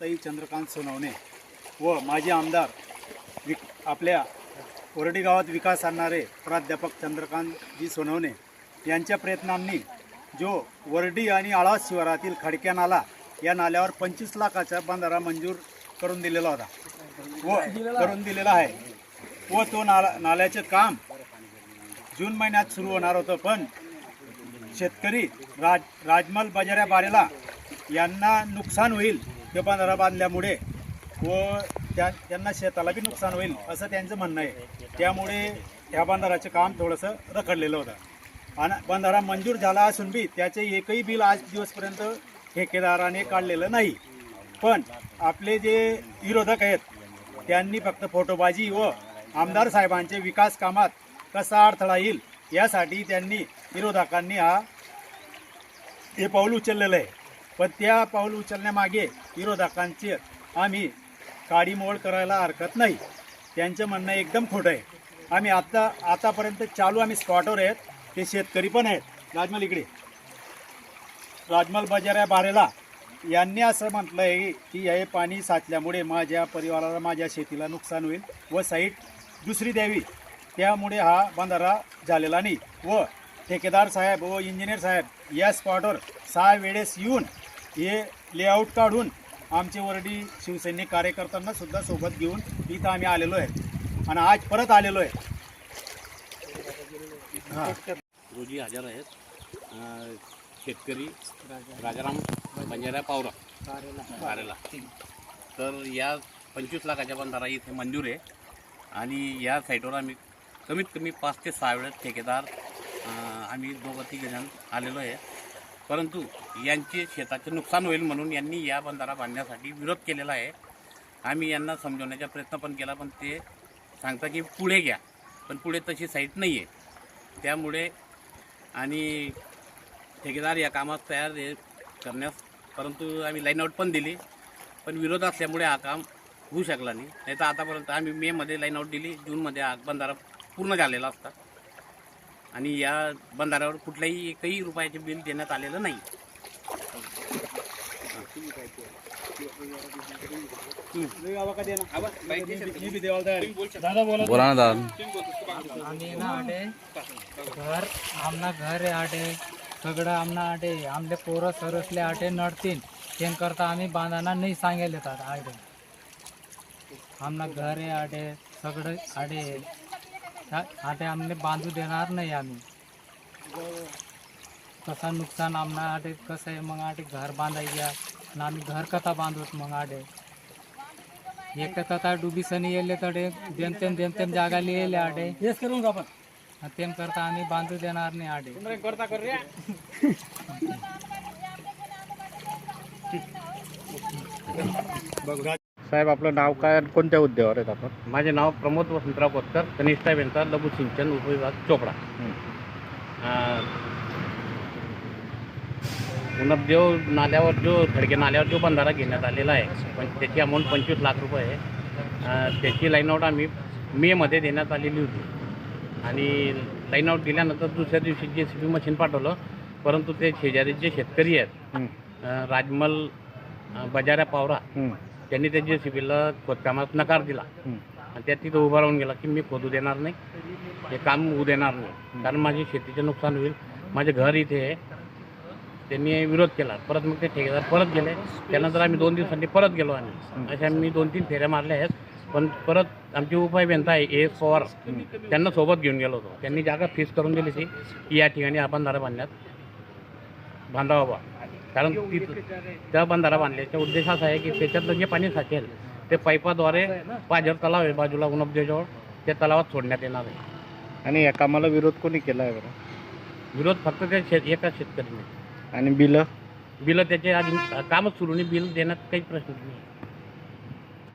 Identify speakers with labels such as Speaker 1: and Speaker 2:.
Speaker 1: ताई चंद्रकांत सोनवणे व माजी आमदार विक आपल्या कोरडी गावात विकास आणणारे प्राध्यापक चंद्रकांतजी सोनवणे यांच्या प्रयत्नांनी जो वर्डी आणि आळा शिवारातील खडक्या नाला या नाल्यावर पंचवीस लाखाचा बंधारा मंजूर करून दिलेला होता. व करून दिलेला आहे. व तो नाला नाल्याचे काम जून महिन्यात सुरू होणार होतं पण शेतकरी राज राजमल बजाऱ्या बारेला यांना नुकसान होईल ते बांधारा बांधल्यामुळे व त्या त्यांना शेताला बी नुकसान होईल असं त्यांचं म्हणणं आहे. त्यामुळे ह्या बंधाराचं काम थोडंसं रखडलेलं होतं. आणि बंधारा मंजूर झाला असून बी त्याचे एकही बिल आज दिवसपर्यंत ठेकेदाराने काढलेलं नाही. पण आपले जे विरोधक आहेत त्यांनी फक्त फोटोबाजी व आमदार साहेबांचे विकास कामात कसा अडथळा येईल यासाठी त्यांनी विरोधकांनी हा हे पाऊल उचललेलं आहे. पण त्या पाऊल उचलण्यामागे विरोधकांची आम्ही काडीमोड करायला हरकत नाही. त्यांचं म्हणणं एकदम खोटं आहे. आम्ही आत्ता आतापर्यंत चालू आम्ही स्पॉटवर आहेत. ते शेतकरी पण आहेत. राजमल इकडे. राजमल बजाऱ्या बारेला. यांनी असं म्हटलं आहे की हे पाणी साचल्यामुळे माझ्या परिवाराला माझ्या शेतीला नुकसान होईल व साईट दुसरी द्यावी. त्यामुळे हा बंधारा झालेला नाही. व ठेकेदार साहेब व इंजिनियर साहेब या स्पॉटवर सहा वेळेस येऊन हे लेआउट काढून आमचे वरडी शिवसैनिक कार्यकर्त्यांना सुद्धा सोबत घेऊन इथं आम्ही आलेलो आहे. आणि आज परत आलेलो आहे.
Speaker 2: रोजी हजर आहेत. शेतकरी राजाराम बंजाऱ्या पावरा. कारेला तर या पंचवीस लाखाच्या बंधारा इथे मंजूर आहे. आणि या साईटवर आम्ही कमीत कमी पाच ते सहा वेळेस ठेकेदार आम्ही दोघं तिघे जण आलेलो आहे. परंतु यांचे शेताचे नुकसान होईल म्हणून यांनी या बंधारा बांधण्यासाठी विरोध केलेला आहे. आम्ही यांना समजवण्याचा प्रयत्न पण केला पण ते सांगता की पुढे घ्या. पण पुढे तशी साईट नाही आहे त्यामुळे आणि ठेकेदार या कामात तयार करण्यास परंतु आम्ही लाईन आऊट पण दिली. पण विरोध असल्यामुळे हा काम होऊ शकला नाही. नाही तर आतापर्यंत आम्ही मेमध्ये लाईन आऊट दिली. जूनमध्ये हा बंधारा पूर्ण झालेला असता. आणि या बंधाऱ्यावर कुठल्याही एकही रुपयाचे बिल देण्यात आलेलं नाही.
Speaker 1: बोला
Speaker 3: ना दादा.
Speaker 4: आम्ही ना आटे घर आमना घर आहे आटे सगळं आमना आटे आमले पोरं सरसले आटे नडतील तेन करता आम्ही बांधाना नाही सांगेल येतात आटे आमना घर आहे आटे सगळं आटे आ- आटे आमले बांधू देणार नाही आम्ही कसा नुकसान आमना आटे कसं आहे मग आटे घर बांधाय घ्या आणि आम्ही घर कथा बांधूत मग आटे एक तर आता डुबी सनी येले तडे देमतेम देमतेम जागाले येले
Speaker 1: हेच करून आपण
Speaker 4: तेम करता आम्ही बांधू देणार नाही आडे
Speaker 1: करता कर रे
Speaker 3: साहेब आपलं नाव काय आणि कोणत्या हुद्द्यावर आहेत आपण?
Speaker 2: माझे नाव प्रमोद वसंतराव कोतकर कनिष्ठ अभियंता लघु सिंचन उपविभाग चोपडा. अं, उनपदेव नाल्यावर जो खडके नाल्यावर जो बंधारा घेण्यात आलेला आहे पण त्याची अमाऊंट पंचवीस लाख रुपये आहे. त्याची लाईन आऊट आम्ही मेमध्ये देण्यात आलेली होती. आणि लाईन आऊट दिल्यानंतर दुसऱ्या दिवशी जे सी बी मशीन पाठवलं परंतु ते शेजारी जे शेतकरी आहेत. राजमल बजाऱ्या पावरा. त्यांनी त्या जे सी बीला खोदकामात नकार दिला. आणि त्या तिथं उभा राहून गेला की मी खोदू देणार नाही. हे काम होऊ देणार नाही. कारण माझे शेतीचे नुकसान होईल. माझे घर इथे आहे. त्यांनी विरोध केला. परत मग ते ठेकेदार परत गेले. त्यानंतर आम्ही दोन दिवसांनी परत गेलो आम्ही. अशा मी दोन तीन फेऱ्या मारल्या आहेत. पण परत आमची उपायवेंता आहे. ए एस पवार त्यांना सोबत घेऊन गेलो होतो. त्यांनी जागा फिक्स करून दिली होती की या ठिकाणी आपण बंधारा बांधण्यात बांधावा कारण ती त्या बंधारा बांधल्याचा उद्देश असा आहे की त्याच्यातलं जे पाणी साचेल ते पाईपाद्वारे पाझर तलाव आहे बाजूला उनपदेजवळ त्या तलावात सोडण्यात येणार आहे.
Speaker 3: आणि या कामाला विरोध कोणी केला आहे बरं?
Speaker 2: विरोध फक्त त्या शेत एका शेतकऱ्याने.
Speaker 3: आणि बिलं?
Speaker 2: बिलं त्याचे अजून कामच सुरू नाही बिल देण्यात काही प्रश्न नाही.